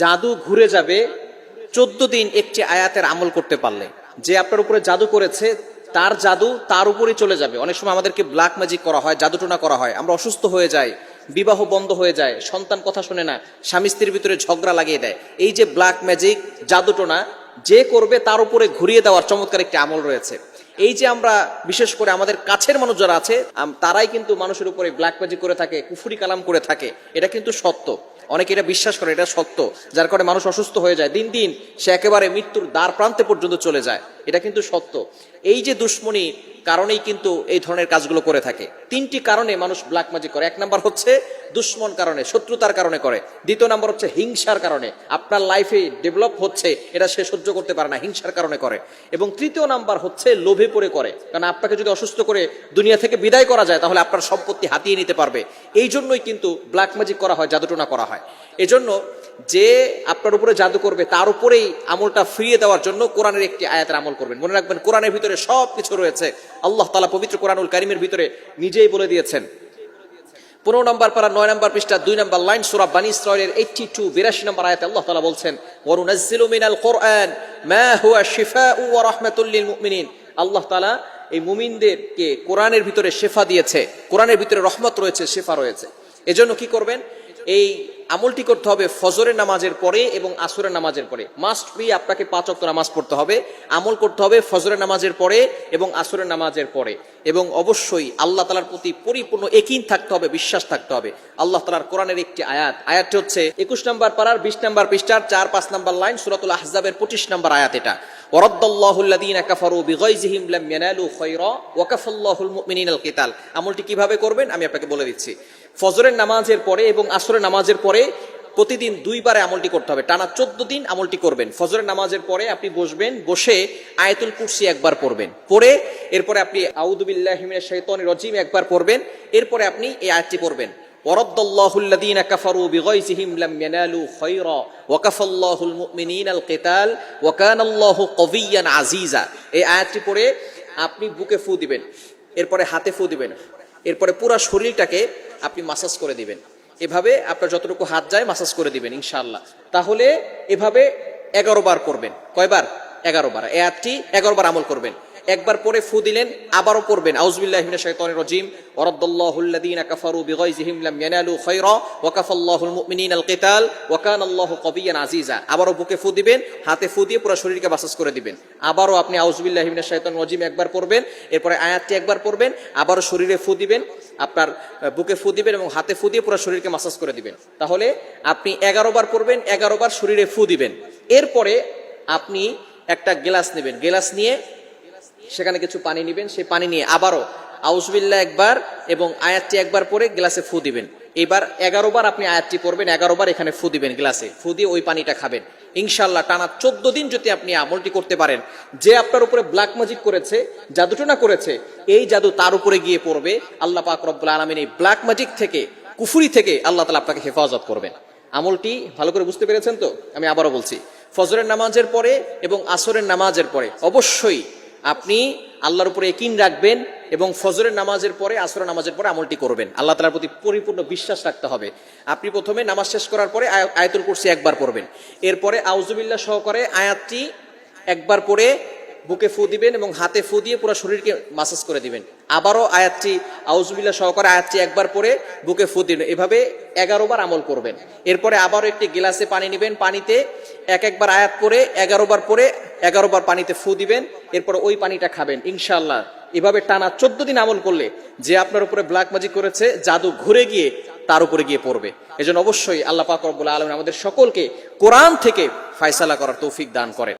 জাদু ঘুরে যাবে, চোদ্দ দিন একটি আয়াতের আমল করতে পারলে। যে আপনার উপরে জাদু করেছে, তার জাদু তার উপরে চলে যাবে। অনেক সময় আমাদেরকে ব্ল্যাক ম্যাজিক করা হয় জাদুটোনা করা হয়। আমরা অসুস্থ হয়ে যাই, বিবাহ বন্ধ হয়ে যায়, সন্তান কথা শুনে না, স্বামী স্ত্রীর ভিতরে ঝগড়া লাগিয়ে দেয়। এই যে ব্ল্যাক ম্যাজিক জাদুটোনা যে করবে তার উপরে ঘুরিয়ে দেওয়ার চমৎকার একটি আমল রয়েছে। এই যে আমরা, বিশেষ করে আমাদের কাছের মানুষ যারা আছে তারাই কিন্তু মানুষের উপরে ব্ল্যাক ম্যাজিক করে থাকে, কুফুরি কালাম করে থাকে। এটা কিন্তু সত্য। অনেকে এটা বিশ্বাস করে, এটা সত্য। যার কারণে মানুষ অসুস্থ হয়ে যায়। দিন দিন সে একেবারে মৃত্যুর দ্বার প্রান্তে পর্যন্ত চলে যায়। এটা কিন্তু সত্য। এই যে দুশ্মনী কারণেই কিন্তু এই ধরনের কাজগুলো করে থাকে। তিনটি কারণে মানুষ ব্ল্যাক ম্যাজিক করে। এক নাম্বার হচ্ছে দুশ্মন কারণে, শত্রুতার কারণে করে। দ্বিতীয় নাম্বার হচ্ছে হিংসার কারণে। আপনার লাইফে ডেভেলপ হচ্ছে, এটা সে সহ্য করতে পারে না, হিংসার কারণে করে। এবং তৃতীয় নাম্বার হচ্ছে লোভে পড়ে করে। কারণ আপনাকে যদি অসুস্থ করে দুনিয়া থেকে বিদায় করা যায়, তাহলে আপনার সম্পত্তি হাতিয়ে নিতে পারবে। এই জন্যই কিন্তু ব্ল্যাক ম্যাজিক করা হয়, জাদুটোনা করা হয়। এজন্য যে আপনার উপরে জাদু করবে, তার উপরেই আমলটা ফিরিয়ে দেওয়ার জন্য কোরআনের একটি আয়াতের আমল করবেন। মনে রাখবেন, কোরআনের ভিতরে সব কিছু রয়েছে। আল্লাহ তালা পবিত্র কোরআনুল কারিমের ভিতরে নিজেই বলে দিয়েছেন। পনেরো নম্বর পারা, নয় নম্বর পৃষ্ঠা, দুই নম্বর লাইন, সুরা বানি ইসরায়েলের এইটটি টু বিরাশি নম্বর আয়াতে আল্লাহ তালা বলছেন, ওয়ানুনাজ্জিলু মিনাল কোরআন মা হুয়া শিফাউ ওয়া রাহমাতুল মুমিনিন। আল্লাহ তাআলা এই মুমিনদেরকে কোরআনের ভিতরে শেফা দিয়েছে। কোরআনের ভিতরে রহমত রয়েছে, শেফা রয়েছে। এজন্য কি করবেন? এই আমলটি করতে হবে ফজরের নামাজের পরে এবং আসরের নামাজের পরে। মাস্ট বি আপনাকে পাঁচ অক্ট নামাজ পড়তে হবে, আমল করতে হবে ফজরের নামাজের পরে এবং আসরের নামাজের পরে। এবং অবশ্যই আল্লাহ তালার প্রতি পরিপূর্ণ একিন থাকতে হবে, বিশ্বাস থাকতে হবে। আল্লাহ তালার কোরআনের একটি আয়াত, আয়াতটি হচ্ছে একুশ নম্বর পাড়ার বিশ নম্বর পৃষ্ঠার চার পাঁচ নম্বর লাইন, সুরাতুল আহজাবের পঁচিশ নম্বর আয়াত এটা। আমলটি কীভাবে করবেন আমি আপনাকে বলে দিচ্ছি। ফজরের নামাজের পরে এবং আসরের নামাজের পরে প্রতিদিন দুইবারে আমলটি করতে হবে টানা চোদ্দ দিন আমলটি করবেন ফজরের নামাজের পরে আপনি বসবেন বসে আয়াতুল কুরসি একবার পড়বেন পড়ে এরপরে আপনি আউদুবিল্লাহিমিনের শৈতানির রজিম একবার পড়বেন এরপরে আপনি এই আয়াতটি পড়বেন ورد الله الذين كفروا بغيظهم لم ينالوا خيرا وكفى الله المؤمنين القتال وكان الله قويا عزيزا এই আয়াতটি পড়ে আপনি বুকে ফু দিবেন এরপরে হাতে ফু দিবেন এরপরে পুরো শরীরটাকে আপনি মাসাজ করে দিবেন। এভাবে আপনার যতটুকু হাত যায় মাসাজ করে দিবেন ইনশাল্লাহ তাহলে এভাবে এগারো বার করবেন। কয়বার? এগারো বার। আয়াতটি এগারো বার আমল করবেন। একবার পরে ফু দিলেন, আবারও পড়বেন। আউজবিল্লাহ মিনাশ শাইতানির রাজিম। ওয়ারাদ্দাল্লাহুল্লাযীনা কাফারু বিগাইজিহিম লাম ইয়ানালু খায়রা ওয়া কাফাল্লাহুল মুমিনিনাল কিতাল ওয়া কানাল্লাহু কাবিয়ান আজিজা আবারও বুকে ফু দিবেন, হাতে ফু দিয়ে পুরো শরীরকে মাসাজ করে দিবেন। আবারও আপনি আউজবিল্লাহ মিনাশ শাইতানির রাজিম একবার পড়বেন, এরপরে আয়াতটি একবার পড়বেন, আবারও শরীরে ফু দিবেন, আপনার বুকে ফু দিবেন এবং হাতে ফু দিয়ে পুরো শরীরকে মাসাজ করে দিবেন। তাহলে আপনি এগারো বার পড়বেন, এগারো বার শরীরে ফু দিবেন। এরপরে আপনি একটা গ্লাস নেবেন। গ্লাস নিয়ে সেখানে কিছু পানি নেবেন, সেই পানি নিয়ে আবারও আউজবিল্লা একবার এবং আয়াতটি একবার পরে গ্লাসে ফু দিবেন। এবার এগারো বার আপনি আয়াতটি পড়বেন, এগারো বার এখানে ফু দিবেন গ্লাসে। ফু দিয়ে ওই পানিটা খাবেন। ইনশাল্লাহ টানা চোদ্দ দিন যদি আপনি আমলটি করতে পারেন, যে আপনার উপরে ব্ল্যাক ম্যাজিক করেছে, জাদুটনা করেছে, এই জাদু তার উপরে গিয়ে পড়বে। আল্লাহ পাক রব্বুল আলমিন এই ব্ল্যাক ম্যাজিক থেকে, কুফুরি থেকে আল্লাহ তালা আপনাকে হেফাজত করবেন। আমলটি ভালো করে বুঝতে পেরেছেন তো? আমি আবারও বলছি, ফজরের নামাজের পরে এবং আসরের নামাজের পরে অবশ্যই আপনি আল্লাহর উপরে একিন রাখবেন এবং ফজরের নামাজের পরে, আসরের নামাজের পরে আমলটি করবেন। আল্লাহ তালার প্রতি পরিপূর্ণ বিশ্বাস রাখতে হবে। আপনি প্রথমে নামাজ শেষ করার পরে আয়- আয়াতুল কুরসি একবার পড়বেন। এরপরে আউজুবিল্লা সহকারে আয়াতটি একবার পরে বুকে ফু দিবেন এবং হাতে ফু দিয়ে পুরো শরীরকে মাসাজ করে দিবেন। আবারও আয়াতটি আউজুবিল্লাহ সহকারে আয়াতটি একবার পরে বুকে ফু দিবেন এভাবে এগারো বার আমল করবেন। এরপরে আবারও একটি গিলাসে পানি নেবেন, পানিতে এক একবার আয়াত পরে এগারো বার পরে এগারো বার পানিতে ফু দিবেন, এরপরে ওই পানিটা খাবেন ইনশাল্লাহ এভাবে টানা চোদ্দ দিন আমল করলে যে আপনার উপরে ব্ল্যাক ম্যাজিক করেছে, জাদু ঘুরে গিয়ে তার উপরে গিয়ে পড়বে। এজন্য অবশ্যই আল্লাহ পাক রব্বুল আলম আমাদের সকলকে কোরআন থেকে ফায়সালা করার তৌফিক দান করেন।